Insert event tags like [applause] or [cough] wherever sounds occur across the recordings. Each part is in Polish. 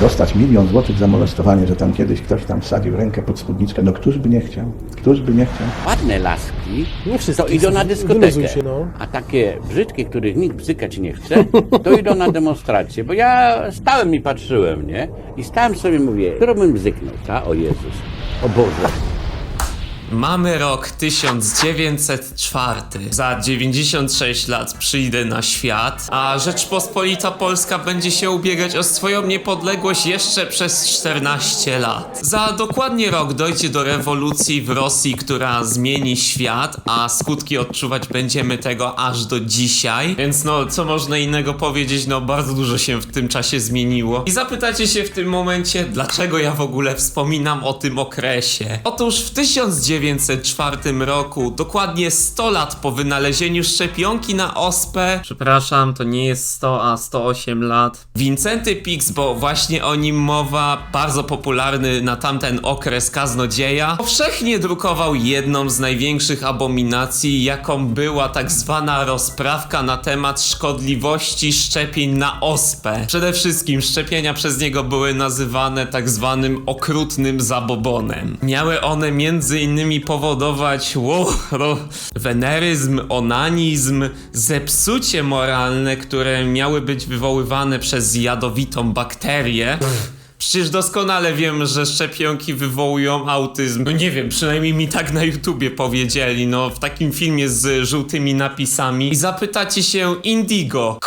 dostać milion złotych za molestowanie, że tam kiedyś ktoś tam wsadził rękę pod spódniczkę, no któż by nie chciał? Któż by nie chciał? Ładne laski Nie wszystkie to idą na dyskotekę, wyluzuj się, no. a takie brzydkie, których nikt bzykać nie chce, to idą na demonstrację, bo ja stałem i patrzyłem, nie? I stałem sobie mówię, którą bym bzyknął, ta? O Jezus, o Boże. Mamy rok 1904. Za 96 lat przyjdę na świat, a Rzeczpospolita Polska będzie się ubiegać o swoją niepodległość jeszcze przez 14 lat. Za dokładnie rok dojdzie do rewolucji w Rosji, która zmieni świat, a skutki odczuwać będziemy tego aż do dzisiaj. Więc no, co można innego powiedzieć, no bardzo dużo się w tym czasie zmieniło. I zapytacie się w tym momencie, dlaczego ja w ogóle wspominam o tym okresie. Otóż w 1904 roku, dokładnie 100 lat po wynalezieniu szczepionki na ospę, przepraszam, to nie jest 100, a 108 lat, Wincenty Pix, bo właśnie o nim mowa, bardzo popularny na tamten okres kaznodzieja, powszechnie drukował jedną z największych abominacji, jaką była tak zwana rozprawka na temat szkodliwości szczepień na ospę. Przede wszystkim szczepienia przez niego były nazywane tak zwanym okrutnym zabobonem. Miały one między innymi powodować wow, ro, weneryzm, onanizm, zepsucie moralne, które miały być wywoływane przez jadowitą bakterię. Przecież doskonale wiem, że szczepionki wywołują autyzm. No nie wiem, przynajmniej mi tak na YouTubie powiedzieli, no w takim filmie z żółtymi napisami. I zapytacie się Indigo.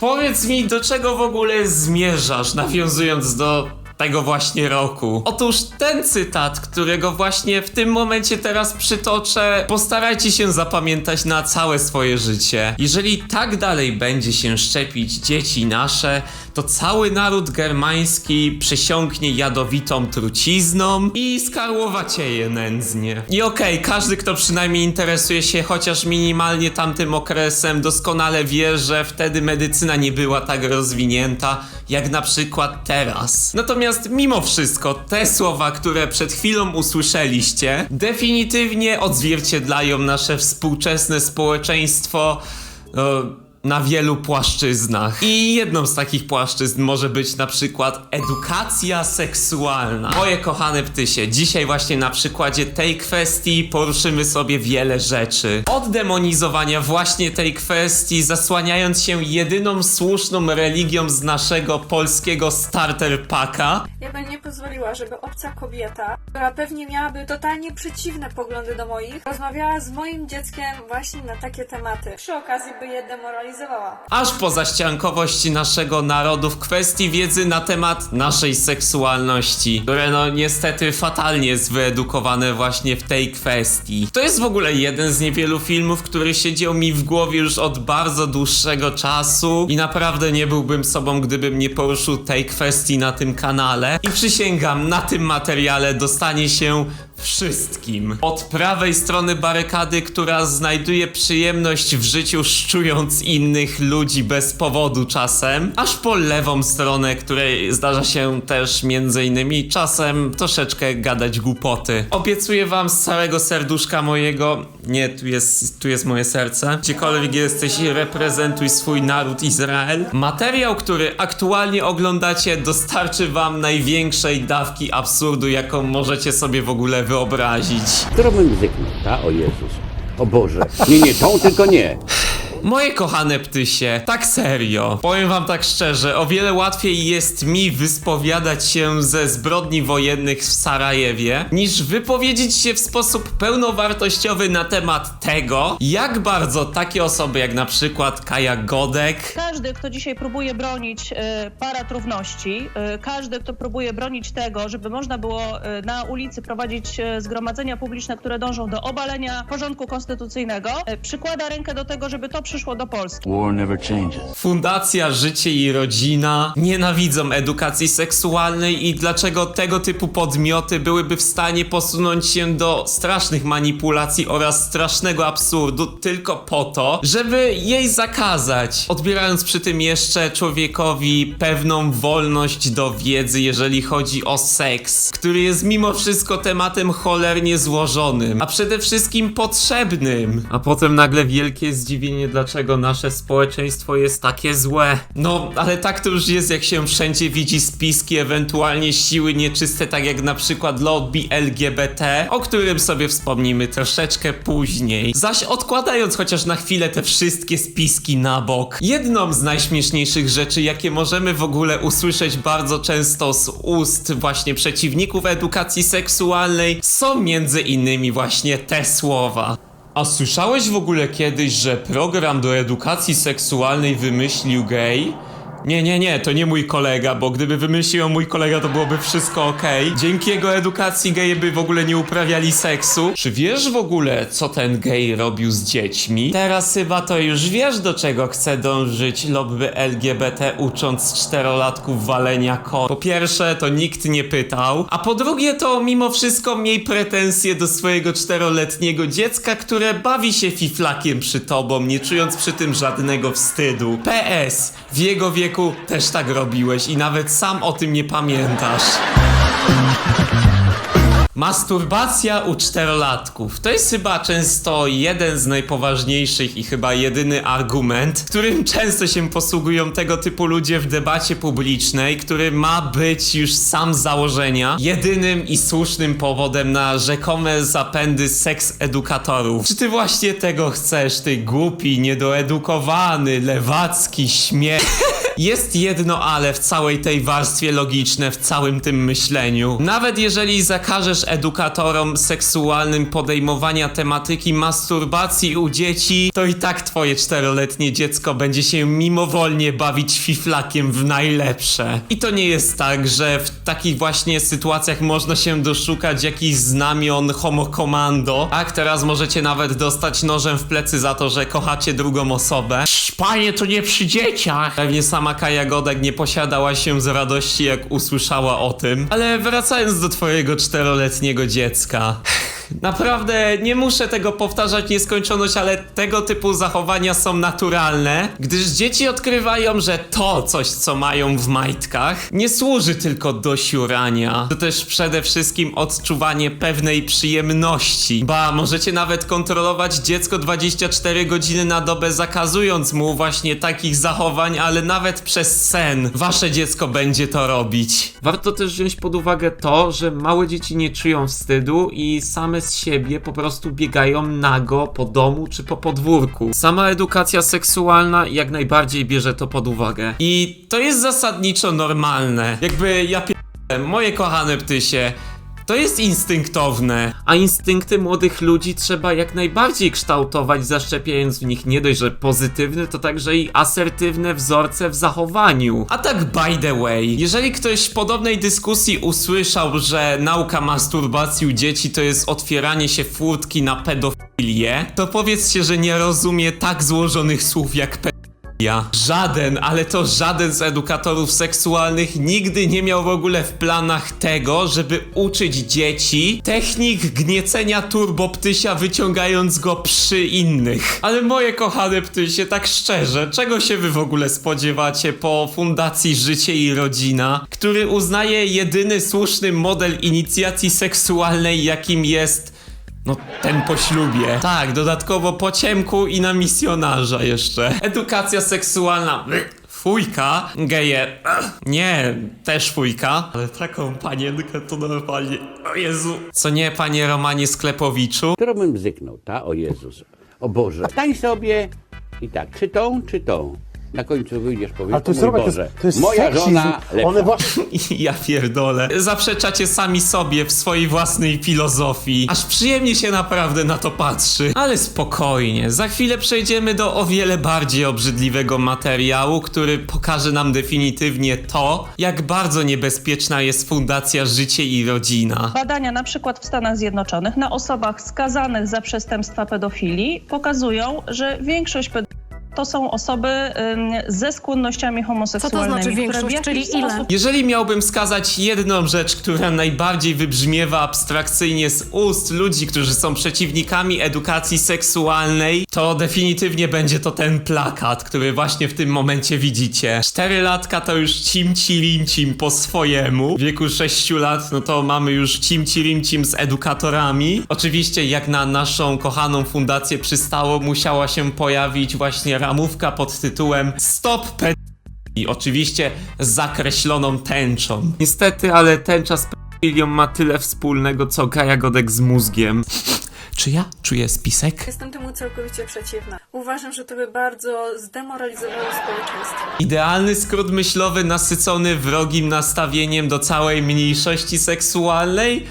Powiedz mi, do czego w ogóle zmierzasz, nawiązując do tego właśnie roku. Otóż ten cytat, którego właśnie w tym momencie teraz przytoczę, postarajcie się zapamiętać na całe swoje życie. Jeżeli tak dalej będzie się szczepić dzieci nasze, to cały naród germański przesiąknie jadowitą trucizną i skarłowacieje nędznie. I okej, każdy, kto przynajmniej interesuje się chociaż minimalnie tamtym okresem, doskonale wie, że wtedy medycyna nie była tak rozwinięta, jak na przykład teraz. Natomiast mimo wszystko, te słowa, które przed chwilą usłyszeliście, definitywnie odzwierciedlają nasze współczesne społeczeństwo. No, na wielu płaszczyznach. I jedną z takich płaszczyzn może być na przykład edukacja seksualna. Moje kochane ptysie, dzisiaj właśnie na przykładzie tej kwestii poruszymy sobie wiele rzeczy. Od demonizowania właśnie tej kwestii, zasłaniając się jedyną słuszną religią z naszego polskiego starter packa, Ja bym nie pozwoliła, żeby obca kobieta, która pewnie miałaby totalnie przeciwne poglądy do moich, rozmawiała z moim dzieckiem właśnie na takie tematy. Przy okazji by je demoralizowała. aż po zaściankowość naszego narodu w kwestii wiedzy na temat naszej seksualności, które no niestety fatalnie jest wyedukowane właśnie w tej kwestii. To jest w ogóle jeden z niewielu filmów, który siedział mi w głowie już od bardzo dłuższego czasu i naprawdę nie byłbym sobą, gdybym nie poruszył tej kwestii na tym kanale. I przysięgam, na tym materiale dostanie się wszystkim. Od prawej strony barykady, która znajduje przyjemność w życiu szczując innych ludzi bez powodu czasem, aż po lewą stronę, której zdarza się też między innymi czasem troszeczkę gadać głupoty. Obiecuję wam z całego serduszka mojego, nie, tu jest, tu jest moje serce, gdziekolwiek jesteś, reprezentuj swój naród Izrael. Materiał, który aktualnie oglądacie, dostarczy wam największej dawki absurdu, jaką możecie sobie w ogóle wyobrazić. Którą bym bzyknął, ta? O Jezus, o Boże. Nie, nie, tą tylko nie. Moje kochane ptysie, tak serio. Powiem wam tak szczerze, o wiele łatwiej jest mi wyspowiadać się ze zbrodni wojennych w Sarajewie, niż wypowiedzieć się w sposób pełnowartościowy na temat tego, jak bardzo takie osoby jak na przykład Kaja Godek, Każdy, kto dzisiaj próbuje bronić e, paratrówności, e, każdy, kto próbuje bronić tego, żeby można było e, na ulicy prowadzić e, zgromadzenia publiczne, które dążą do obalenia porządku konstytucyjnego, e, przykłada rękę do tego, żeby to przyszło do Polski. War never changes. Fundacja Życie i Rodzina nienawidzą edukacji seksualnej i dlaczego tego typu podmioty byłyby w stanie posunąć się do strasznych manipulacji oraz strasznego absurdu tylko po to, żeby jej zakazać, odbierając przy tym jeszcze człowiekowi pewną wolność do wiedzy, jeżeli chodzi o seks, który jest mimo wszystko tematem cholernie złożonym, a przede wszystkim potrzebnym. A potem nagle wielkie zdziwienie dla dlaczego nasze społeczeństwo jest takie złe. No, ale tak to już jest, jak się wszędzie widzi spiski, ewentualnie siły nieczyste, tak jak na przykład lobby LGBT, o którym sobie wspomnimy troszeczkę później. Zaś odkładając chociaż na chwilę te wszystkie spiski na bok, jedną z najśmieszniejszych rzeczy, jakie możemy w ogóle usłyszeć bardzo często z ust właśnie przeciwników edukacji seksualnej, są między innymi właśnie te słowa. A słyszałeś w ogóle kiedyś, że program do edukacji seksualnej wymyślił gej? Nie, nie, nie, to nie mój kolega, bo gdyby wymyślił mój kolega, to byłoby wszystko okej. Dzięki jego edukacji geje by w ogóle nie uprawiali seksu. Czy wiesz w ogóle, co ten gej robił z dziećmi? Teraz chyba to już wiesz, do czego chce dążyć lobby LGBT, ucząc czterolatków walenia ko. Po pierwsze, to nikt nie pytał, a po drugie, to mimo wszystko miej pretensje do swojego czteroletniego dziecka, które bawi się fiflakiem przy tobą, nie czując przy tym żadnego wstydu. PS, w jego wieku też tak robiłeś i nawet sam o tym nie pamiętasz. Masturbacja u czterolatków. To jest chyba często jeden z najpoważniejszych i chyba jedyny argument, którym często się posługują tego typu ludzie w debacie publicznej, który ma być już sam z założenia jedynym i słusznym powodem na rzekome zapędy seks edukatorów. Czy ty właśnie tego chcesz, ty głupi, niedoedukowany, lewacki śmiech? [laughs] Jest jedno ale w całej tej warstwie logiczne, w całym tym myśleniu. Nawet jeżeli zakażesz edukatorom seksualnym podejmowania tematyki masturbacji u dzieci, to i tak twoje czteroletnie dziecko będzie się mimowolnie bawić fiflakiem w najlepsze. I to nie jest tak, że w takich właśnie sytuacjach można się doszukać jakichś znamion homo commando. Tak, teraz możecie nawet dostać nożem w plecy za to, że kochacie drugą osobę. Panie, to nie przy dzieciach. Pewnie sama Kaja Godek nie posiadała się z radości, jak usłyszała o tym. Ale wracając do twojego czteroletniego dziecka. Naprawdę nie muszę tego powtarzać nieskończoność, ale tego typu zachowania są naturalne, gdyż dzieci odkrywają, że to coś, co mają w majtkach, nie służy tylko do siurania. To też przede wszystkim odczuwanie pewnej przyjemności. Ba, możecie nawet kontrolować dziecko 24 godziny na dobę, zakazując mu właśnie takich zachowań, ale nawet przez sen wasze dziecko będzie to robić. Warto też wziąć pod uwagę to, że małe dzieci nie czują wstydu i same z siebie po prostu biegają nago po domu czy po podwórku. Sama edukacja seksualna jak najbardziej bierze to pod uwagę. I to jest zasadniczo normalne. Jakby ja pier... moje kochane ptysie, to jest instynktowne, a instynkty młodych ludzi trzeba jak najbardziej kształtować, zaszczepiając w nich nie dość, że pozytywne, to także i asertywne wzorce w zachowaniu. A tak by the way, jeżeli ktoś w podobnej dyskusji usłyszał, że nauka masturbacji u dzieci to jest otwieranie się furtki na pedofilię, to powiedzcie, że nie rozumie tak złożonych słów jak pe ja. Żaden, ale to żaden z edukatorów seksualnych nigdy nie miał w ogóle w planach tego, żeby uczyć dzieci technik gniecenia turboptysia, wyciągając go przy innych. Ale moje kochane ptysie, tak szczerze, czego się wy w ogóle spodziewacie po Fundacji Życie i Rodzina, który uznaje jedyny słuszny model inicjacji seksualnej, jakim jest no, ten po ślubie. Tak, dodatkowo po ciemku i na misjonarza jeszcze. Edukacja seksualna. Fujka, geje. Nie, też fujka. Ale taką panienkę to normalnie. O Jezu. Co nie, panie Romanie Sklepowiczu? Którą bym bzyknął, ta? O Jezus. O Boże. Stań sobie i tak, czy tą, czy tą. Na końcu wyjdziesz, powiesz, Ale to jest, mój zobacz, to Boże, jest, to jest moja seksizm. żona lepsza. One właśnie... [laughs] Ja pierdolę. Zaprzeczacie sami sobie w swojej własnej filozofii. Aż przyjemnie się naprawdę na to patrzy. Ale spokojnie, za chwilę przejdziemy do o wiele bardziej obrzydliwego materiału, który pokaże nam definitywnie to, jak bardzo niebezpieczna jest Fundacja Życie i Rodzina. Badania na przykład w Stanach Zjednoczonych na osobach skazanych za przestępstwa pedofilii pokazują, że większość pedofilów to są osoby ze skłonnościami homoseksualnymi. znaczy które w większość, czyli ile? sposób Jeżeli miałbym wskazać jedną rzecz, która najbardziej wybrzmiewa abstrakcyjnie z ust ludzi, którzy są przeciwnikami edukacji seksualnej, to definitywnie będzie to ten plakat, który właśnie w tym momencie widzicie. Cztery latka to już cimci rimcim po swojemu. W wieku 6 lat, no to mamy już cimci rimcim z edukatorami. Oczywiście jak na naszą kochaną fundację przystało, musiała się pojawić właśnie ramówka pod tytułem Stop Ped i oczywiście z zakreśloną tęczą. Niestety, ale tęcza z pedofilią ma tyle wspólnego, co Gajagodek z mózgiem. Czy ja czuję spisek? Jestem temu całkowicie przeciwna. Uważam, że to by bardzo zdemoralizowało społeczeństwo. Idealny skrót myślowy nasycony wrogim nastawieniem do całej mniejszości seksualnej?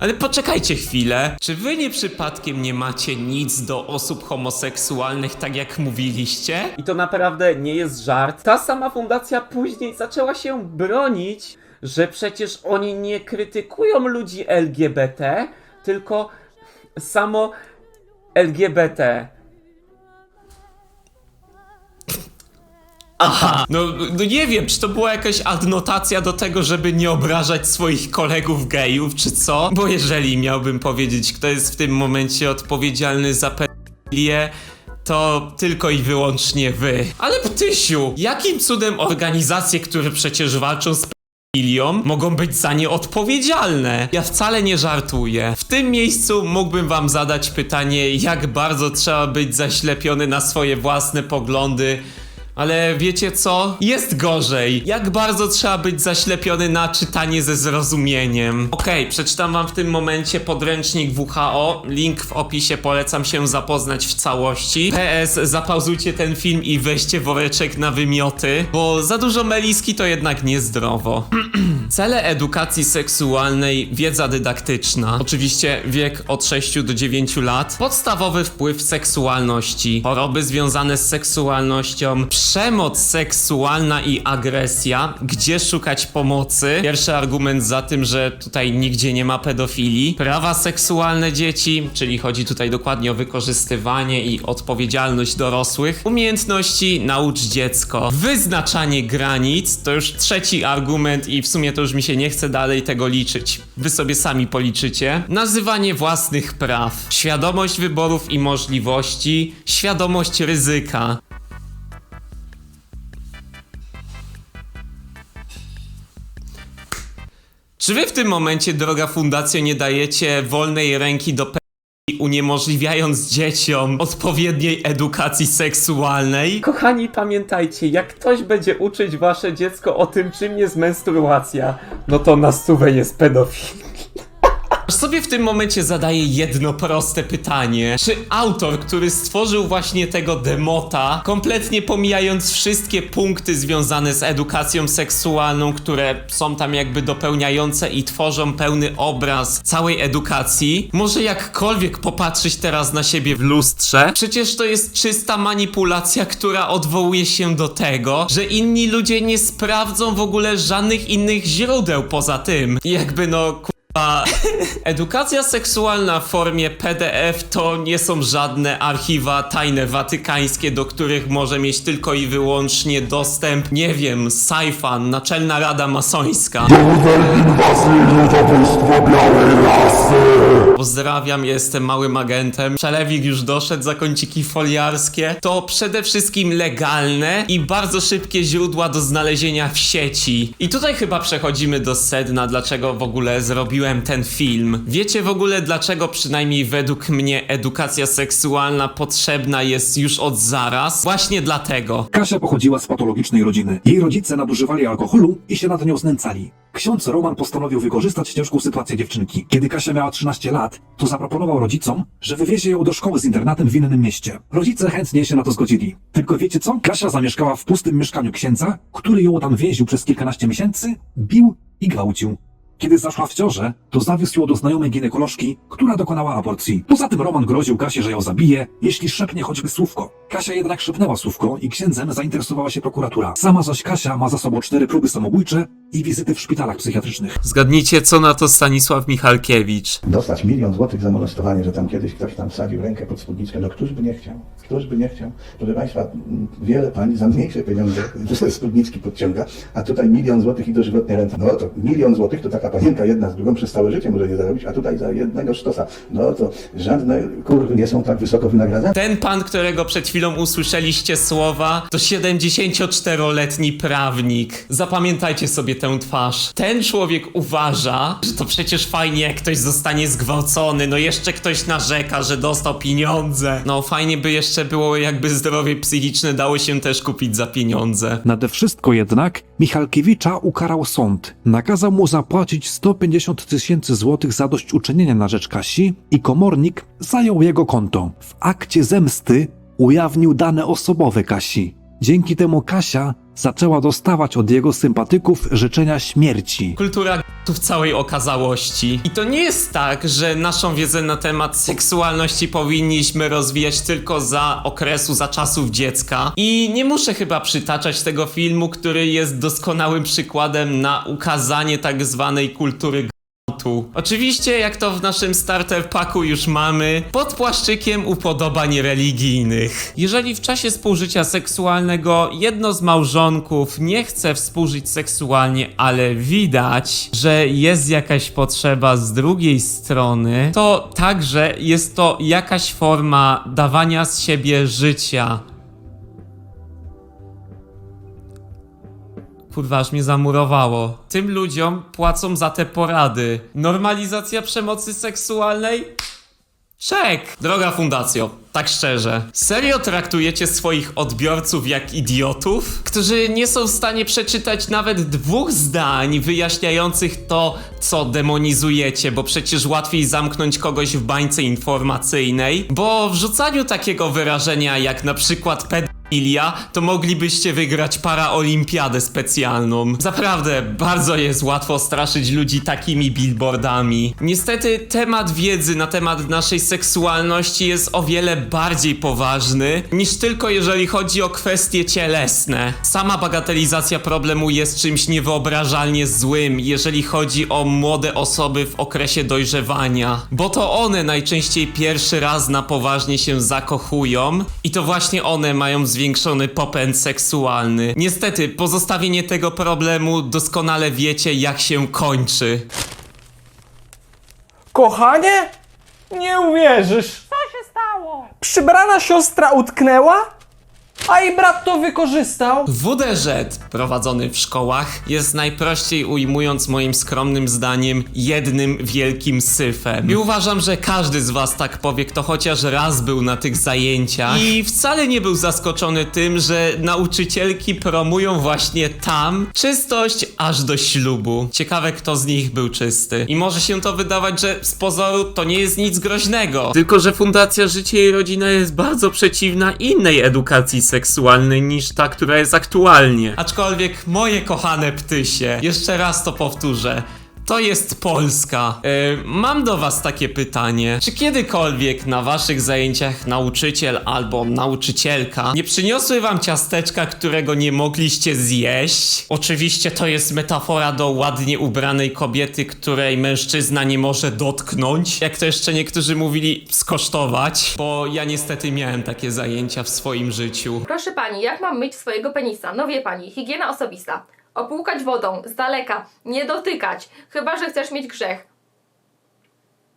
Ale poczekajcie chwilę. Czy wy nie przypadkiem nie macie nic do osób homoseksualnych, tak jak mówiliście? I to naprawdę nie jest żart. Ta sama fundacja później zaczęła się bronić, że przecież oni nie krytykują ludzi LGBT, tylko samo LGBT. Aha, no, no nie wiem, czy to była jakaś adnotacja do tego, żeby nie obrażać swoich kolegów gejów, czy co? Bo jeżeli miałbym powiedzieć, kto jest w tym momencie odpowiedzialny za pedofilię, to tylko i wyłącznie wy. Ale Ptysiu, jakim cudem organizacje, które przecież walczą z pedofilią, mogą być za nie odpowiedzialne? Ja wcale nie żartuję. W tym miejscu mógłbym wam zadać pytanie, jak bardzo trzeba być zaślepiony na swoje własne poglądy, ale wiecie co? Jest gorzej. Jak bardzo trzeba być zaślepiony na czytanie ze zrozumieniem. Okej, przeczytam wam w tym momencie podręcznik WHO. Link w opisie, polecam się zapoznać w całości. PS, zapauzujcie ten film i weźcie woreczek na wymioty, bo za dużo meliski to jednak niezdrowo. [clears throat] Cele edukacji seksualnej, wiedza dydaktyczna. Oczywiście wiek od 6 do 9 lat. Podstawowy wpływ seksualności. Choroby związane z seksualnością. Przemoc seksualna i agresja. Gdzie szukać pomocy? Pierwszy argument za tym, że tutaj nigdzie nie ma pedofilii. Prawa seksualne dzieci, czyli chodzi tutaj dokładnie o wykorzystywanie i odpowiedzialność dorosłych. Umiejętności naucz dziecko. Wyznaczanie granic to już trzeci argument i w sumie to już mi się nie chce dalej tego liczyć. Wy sobie sami policzycie. Nazywanie własnych praw. Świadomość wyborów i możliwości. Świadomość ryzyka. Czy wy w tym momencie, droga fundacja, nie dajecie wolnej ręki do uniemożliwiając dzieciom odpowiedniej edukacji seksualnej? Kochani, pamiętajcie, jak ktoś będzie uczyć wasze dziecko o tym, czym jest menstruacja, no to na stówę jest pedofil. Sobie w tym momencie zadaję jedno proste pytanie. Czy autor, który stworzył właśnie tego demota, kompletnie pomijając wszystkie punkty związane z edukacją seksualną, które są tam jakby dopełniające i tworzą pełny obraz całej edukacji, może jakkolwiek popatrzeć teraz na siebie w lustrze? Przecież to jest czysta manipulacja, która odwołuje się do tego, że inni ludzie nie sprawdzą w ogóle żadnych innych źródeł poza tym. Jakby no... a edukacja seksualna w formie PDF to nie są żadne archiwa tajne watykańskie, do których może mieć tylko i wyłącznie dostęp, nie wiem, Saifan, Naczelna Rada Masońska. Pozdrawiam, jestem małym agentem. Przelewik już doszedł za kąciki foliarskie. To przede wszystkim legalne i bardzo szybkie źródła do znalezienia w sieci. I tutaj chyba przechodzimy do sedna, dlaczego w ogóle zrobiłem ten film. Wiecie w ogóle dlaczego przynajmniej według mnie edukacja seksualna potrzebna jest już od zaraz? Właśnie dlatego. Kasia pochodziła z patologicznej rodziny. Jej rodzice nadużywali alkoholu i się nad nią znęcali. Ksiądz Roman postanowił wykorzystać ciężką sytuację dziewczynki. Kiedy Kasia miała 13 lat, to zaproponował rodzicom, że wywiezie ją do szkoły z internatem w innym mieście. Rodzice chętnie się na to zgodzili. Tylko wiecie co? Kasia zamieszkała w pustym mieszkaniu księdza, który ją tam więził przez kilkanaście miesięcy, bił i gwałcił. Kiedy zaszła w ciążę, to zawiózł ją do znajomej ginekolożki, która dokonała aborcji. Poza tym Roman groził Kasie, że ją zabije, jeśli szepnie choćby słówko. Kasia jednak szepnęła słówko i księdzem zainteresowała się prokuratura. Sama zaś Kasia ma za sobą cztery próby samobójcze i wizyty w szpitalach psychiatrycznych. Zgadnijcie, co na to Stanisław Michalkiewicz. Dostać milion złotych za molestowanie, że tam kiedyś ktoś tam wsadził rękę pod spódniczkę, no któż by nie chciał? Któż by nie chciał? Proszę Państwa, wiele Pani za mniejsze pieniądze ze spódniczki podciąga, a tutaj milion złotych i dożywotnie renta. No to milion złotych to taka panienka jedna z drugą przez całe życie może nie zarobić, a tutaj za jednego sztosa. No to żadne kurwy nie są tak wysoko wynagradzane. Ten pan, którego przed chwilą usłyszeliście słowa, to 74-letni prawnik. Zapamiętajcie sobie tę twarz. Ten człowiek uważa, że to przecież fajnie, jak ktoś zostanie zgwałcony, no jeszcze ktoś narzeka, że dostał pieniądze. No fajnie by jeszcze było, jakby zdrowie psychiczne dało się też kupić za pieniądze. Nade wszystko jednak Michalkiewicza ukarał sąd. Nakazał mu zapłacić 150 tysięcy złotych za dośćuczynienie na rzecz Kasi i komornik zajął jego konto. W akcie zemsty ujawnił dane osobowe Kasi. Dzięki temu Kasia zaczęła dostawać od jego sympatyków życzenia śmierci. Kultura tu w całej okazałości. I to nie jest tak, że naszą wiedzę na temat seksualności powinniśmy rozwijać tylko za okresu, za czasów dziecka. I nie muszę chyba przytaczać tego filmu, który jest doskonałym przykładem na ukazanie tak zwanej kultury Oczywiście, jak to w naszym starter packu już mamy, pod płaszczykiem upodobań religijnych. Jeżeli w czasie współżycia seksualnego jedno z małżonków nie chce współżyć seksualnie, ale widać, że jest jakaś potrzeba z drugiej strony, to także jest to jakaś forma dawania z siebie życia. Kurwa, aż mnie zamurowało. Tym ludziom płacą za te porady. Normalizacja przemocy seksualnej? Czek! Droga fundacjo, tak szczerze. Serio traktujecie swoich odbiorców jak idiotów? Którzy nie są w stanie przeczytać nawet dwóch zdań wyjaśniających to, co demonizujecie, bo przecież łatwiej zamknąć kogoś w bańce informacyjnej. Bo w rzucaniu takiego wyrażenia jak na przykład ped Ilia, to moglibyście wygrać paraolimpiadę specjalną. Zaprawdę, bardzo jest łatwo straszyć ludzi takimi billboardami. Niestety, temat wiedzy na temat naszej seksualności jest o wiele bardziej poważny niż tylko jeżeli chodzi o kwestie cielesne. Sama bagatelizacja problemu jest czymś niewyobrażalnie złym, jeżeli chodzi o młode osoby w okresie dojrzewania, bo to one najczęściej pierwszy raz na poważnie się zakochują i to właśnie one mają zwiększony popęd seksualny. Niestety, pozostawienie tego problemu doskonale wiecie jak się kończy. Kochanie? Nie uwierzysz. Co się stało? Przybrana siostra utknęła? A jej brat to wykorzystał? WDŻ prowadzony w szkołach jest najprościej ujmując moim skromnym zdaniem jednym wielkim syfem. I uważam, że każdy z was tak powie, kto chociaż raz był na tych zajęciach i wcale nie był zaskoczony tym, że nauczycielki promują właśnie tam czystość aż do ślubu. Ciekawe kto z nich był czysty. I może się to wydawać, że z pozoru to nie jest nic groźnego. Tylko, że Fundacja Życie i Rodzina jest bardzo przeciwna innej edukacji seksualnej niż ta, która jest aktualnie. Aczkolwiek moje kochane ptysie, jeszcze raz to powtórzę. To jest Polska. E, mam do Was takie pytanie. Czy kiedykolwiek na Waszych zajęciach nauczyciel albo nauczycielka nie przyniosły Wam ciasteczka, którego nie mogliście zjeść? Oczywiście to jest metafora do ładnie ubranej kobiety, której mężczyzna nie może dotknąć. Jak to jeszcze niektórzy mówili, skosztować. Bo ja niestety miałem takie zajęcia w swoim życiu. Proszę pani, jak mam myć swojego penisa? No wie pani, higiena osobista. Opłukać wodą, z daleka, nie dotykać, chyba że chcesz mieć grzech.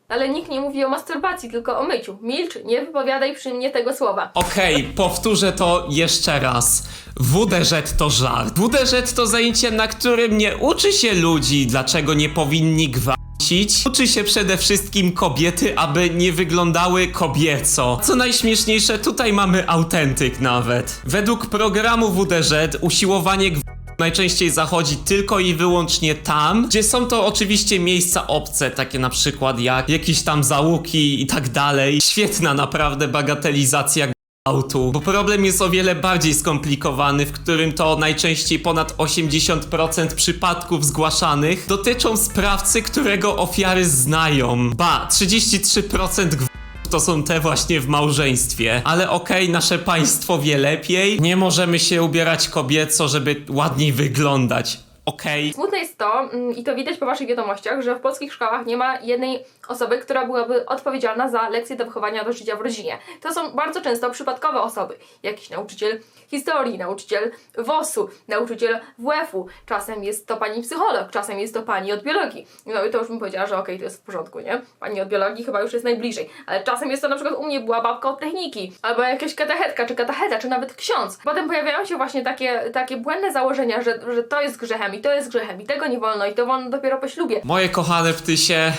Ale nikt nie mówi o masturbacji, tylko o myciu. Milcz, nie wypowiadaj przy mnie tego słowa. Okej, powtórzę to jeszcze raz. WDŻ to żart. WDŻ to zajęcie, na którym nie uczy się ludzi, dlaczego nie powinni gwałcić. Uczy się przede wszystkim kobiety, aby nie wyglądały kobieco. Co najśmieszniejsze, tutaj mamy autentyk nawet. Według programu WDŻ usiłowanie gwałtu najczęściej zachodzi tylko i wyłącznie tam, gdzie są to oczywiście miejsca obce, takie na przykład jak jakieś tam załuki i tak dalej. Świetna naprawdę bagatelizacja gwałtu, bo problem jest o wiele bardziej skomplikowany, w którym to najczęściej ponad 80% przypadków zgłaszanych dotyczą sprawcy, którego ofiary znają. Ba, 33% gwałtu to są te właśnie w małżeństwie. Ale okej, nasze państwo wie lepiej. Nie możemy się ubierać kobieco, żeby ładniej wyglądać. Okej. Smutne jest to, mm, i to widać po waszych wiadomościach, że w polskich szkołach nie ma jednej osoby, która byłaby odpowiedzialna za lekcje do wychowania do życia w rodzinie. To są bardzo często przypadkowe osoby. Jakiś nauczyciel historii, nauczyciel WOS-u, nauczyciel WF-u, czasem jest to pani psycholog, czasem jest to pani od biologii. No i to już bym powiedziała, że okej, to jest w porządku, nie? Pani od biologii chyba już jest najbliżej. Ale czasem jest to na przykład u mnie była babka od techniki, albo jakaś katechetka, czy katecheta, czy nawet ksiądz. Potem pojawiają się właśnie takie, takie błędne założenia, że, że to jest grzechem i to jest grzechem i tego nie wolno i to wolno dopiero po ślubie. Moje kochane ptysie,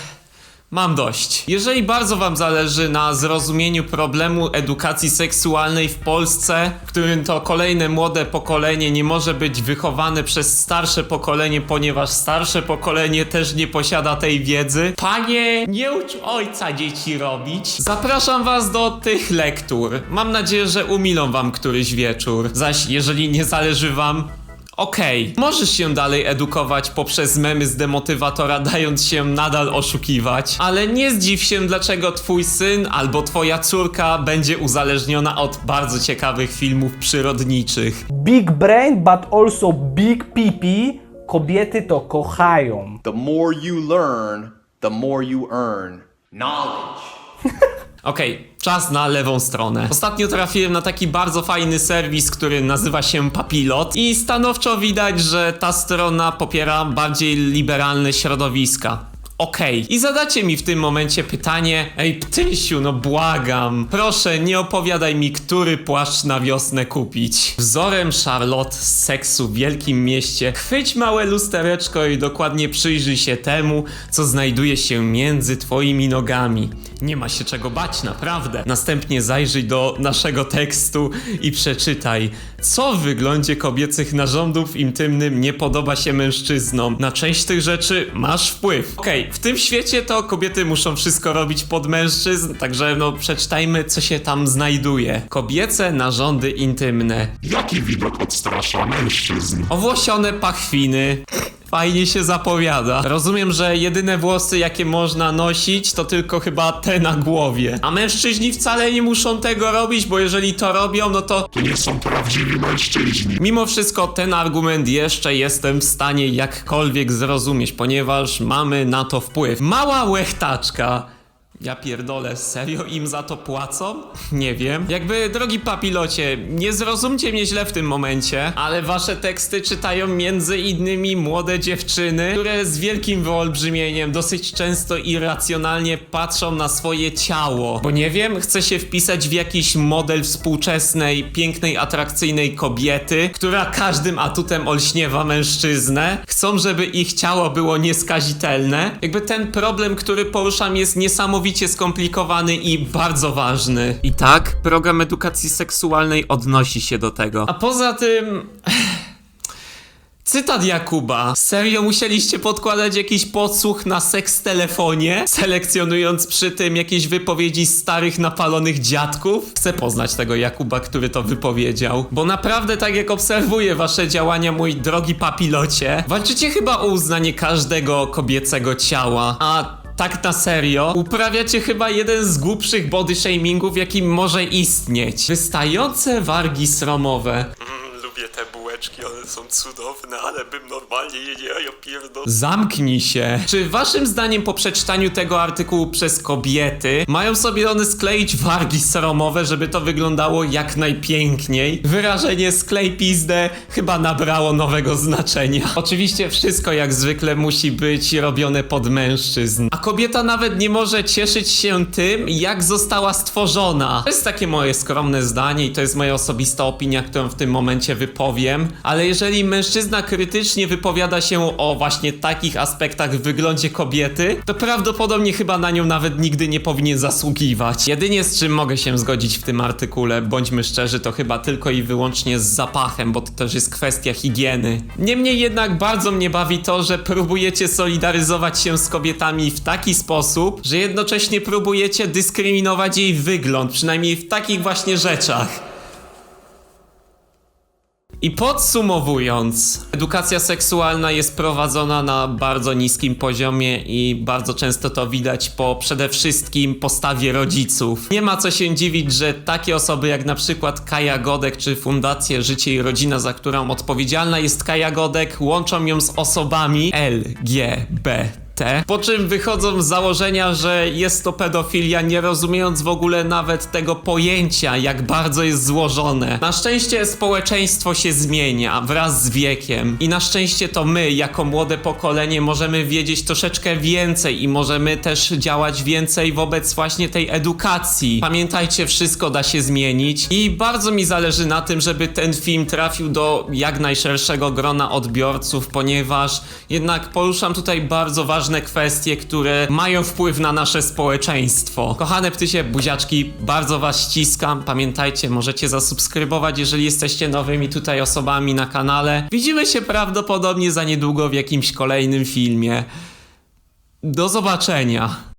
mam dość. Jeżeli bardzo wam zależy na zrozumieniu problemu edukacji seksualnej w Polsce, w którym to kolejne młode pokolenie nie może być wychowane przez starsze pokolenie, ponieważ starsze pokolenie też nie posiada tej wiedzy. Panie, nie ucz ojca dzieci robić. Zapraszam was do tych lektur. Mam nadzieję, że umilą wam któryś wieczór. Zaś jeżeli nie zależy wam, Okej, możesz się dalej edukować poprzez memy z demotywatora, dając się nadal oszukiwać, ale nie zdziw się, dlaczego twój syn albo twoja córka będzie uzależniona od bardzo ciekawych filmów przyrodniczych. Big brain, but also big pipi. Kobiety to kochają. The more you learn, the more you earn. Knowledge. [laughs] Okej, czas na lewą stronę. Ostatnio trafiłem na taki bardzo fajny serwis, który nazywa się Papilot i stanowczo widać, że ta strona popiera bardziej liberalne środowiska. Okej. I zadacie mi w tym momencie pytanie, ej ptysiu, no błagam, proszę nie opowiadaj mi, który płaszcz na wiosnę kupić. Wzorem Charlotte z seksu w wielkim mieście, chwyć małe lustereczko i dokładnie przyjrzyj się temu, co znajduje się między twoimi nogami. Nie ma się czego bać, naprawdę. Następnie zajrzyj do naszego tekstu i przeczytaj, co w wyglądzie kobiecych narządów intymnym nie podoba się mężczyznom. Na część tych rzeczy masz wpływ. Okej, w tym świecie to kobiety muszą wszystko robić pod mężczyzn, także no przeczytajmy, co się tam znajduje. Kobiece narządy intymne. Jaki widok odstrasza mężczyzn? Owłosione pachwiny. Fajnie się zapowiada. Rozumiem, że jedyne włosy, jakie można nosić, to tylko chyba te na głowie. A mężczyźni wcale nie muszą tego robić, bo jeżeli to robią, no to To nie są prawdziwi mężczyźni. Mimo wszystko ten argument jeszcze jestem w stanie jakkolwiek zrozumieć, ponieważ mamy na to wpływ. Mała łechtaczka. Ja pierdolę, serio im za to płacą? [laughs] Nie wiem. Jakby, drogi papilocie, nie zrozumcie mnie źle w tym momencie, ale wasze teksty czytają między innymi młode dziewczyny, które z wielkim wyolbrzymieniem, dosyć często irracjonalnie patrzą na swoje ciało. Bo nie wiem, chce się wpisać w jakiś model współczesnej, pięknej, atrakcyjnej kobiety, która każdym atutem olśniewa mężczyznę. Chcą, żeby ich ciało było nieskazitelne. Jakby ten problem, który poruszam jest niesamowicie skomplikowany i bardzo ważny. I tak, program edukacji seksualnej odnosi się do tego. A poza tym... [sighs] Cytat Jakuba. Serio musieliście podkładać jakiś podsłuch na seks telefonie, selekcjonując przy tym jakieś wypowiedzi starych napalonych dziadków? Chcę poznać tego Jakuba, który to wypowiedział, bo naprawdę tak jak obserwuję wasze działania, mój drogi papilocie, walczycie chyba o uznanie każdego kobiecego ciała, a tak na serio, uprawiacie chyba jeden z głupszych body shamingów, jaki może istnieć. Wystające wargi sromowe. lubię te one są cudowne, ale bym normalnie je nie pierdol... Zamknij się. Czy waszym zdaniem po przeczytaniu tego artykułu przez kobiety mają sobie one skleić wargi sromowe, żeby to wyglądało jak najpiękniej? Wyrażenie sklej pizdę chyba nabrało nowego znaczenia. Oczywiście wszystko jak zwykle musi być robione pod mężczyzn. A kobieta nawet nie może cieszyć się tym, jak została stworzona. To jest takie moje skromne zdanie i to jest moja osobista opinia, którą w tym momencie wypowiem. Ale jeżeli mężczyzna krytycznie wypowiada się o właśnie takich aspektach w wyglądzie kobiety, to prawdopodobnie chyba na nią nawet nigdy nie powinien zasługiwać. Jedynie z czym mogę się zgodzić w tym artykule, bądźmy szczerzy, to chyba tylko i wyłącznie z zapachem, bo to też jest kwestia higieny. Niemniej jednak bardzo mnie bawi to, że próbujecie solidaryzować się z kobietami w taki sposób, że jednocześnie próbujecie dyskryminować jej wygląd, przynajmniej w takich właśnie rzeczach. I podsumowując, edukacja seksualna jest prowadzona na bardzo niskim poziomie i bardzo często to widać po przede wszystkim postawie rodziców. Nie ma co się dziwić, że takie osoby jak na przykład Kaja Godek czy Fundacja Życie i Rodzina, za którą odpowiedzialna jest Kaja Godek, łączą ją z osobami LGBT. Po czym wychodzą z założenia, że jest to pedofilia, nie rozumiejąc w ogóle nawet tego pojęcia, jak bardzo jest złożone. Na szczęście społeczeństwo się zmienia wraz z wiekiem i na szczęście to my, jako młode pokolenie, możemy wiedzieć troszeczkę więcej i możemy też działać więcej wobec właśnie tej edukacji. Pamiętajcie, wszystko da się zmienić i bardzo mi zależy na tym, żeby ten film trafił do jak najszerszego grona odbiorców, ponieważ jednak poruszam tutaj bardzo ważne kwestie, które mają wpływ na nasze społeczeństwo. Kochane ptysie, buziaczki, bardzo was ściskam. Pamiętajcie, możecie zasubskrybować, jeżeli jesteście nowymi tutaj osobami na kanale. Widzimy się prawdopodobnie za niedługo w jakimś kolejnym filmie. Do zobaczenia.